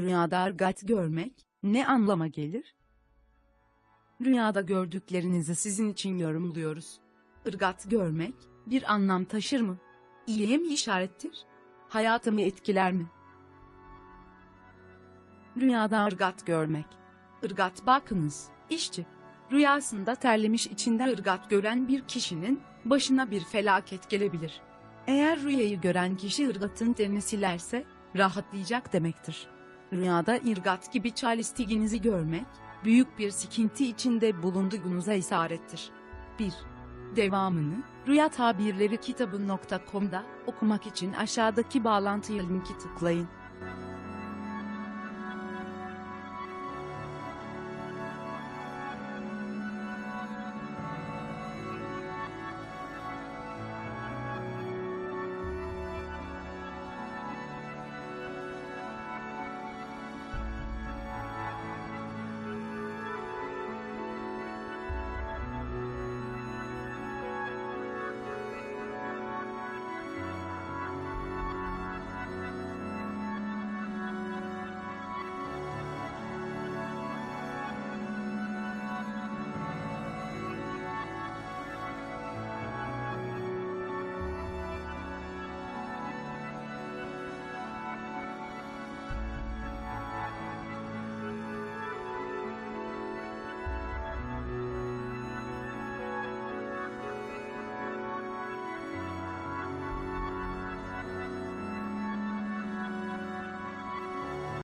Rüyada ırgat görmek ne anlama gelir? Rüyada gördüklerinizi sizin için yorumluyoruz. Irgat görmek bir anlam taşır mı? İyiye mi işarettir? Hayatımı etkiler mi? Rüyada ırgat görmek. Irgat bakınız, işçi. Rüyasında terlemiş içinde ırgat gören bir kişinin başına bir felaket gelebilir. Eğer rüyayı gören kişi ırgatın terini silerse rahatlayacak demektir. Rüyada ırgat gibi çalistiginizi görmek, büyük bir sıkıntı içinde bulunduğunuza isarettir. 1. Devamını, Rüya Tabirleri kitabı.com'da okumak için aşağıdaki bağlantıya linki tıklayın.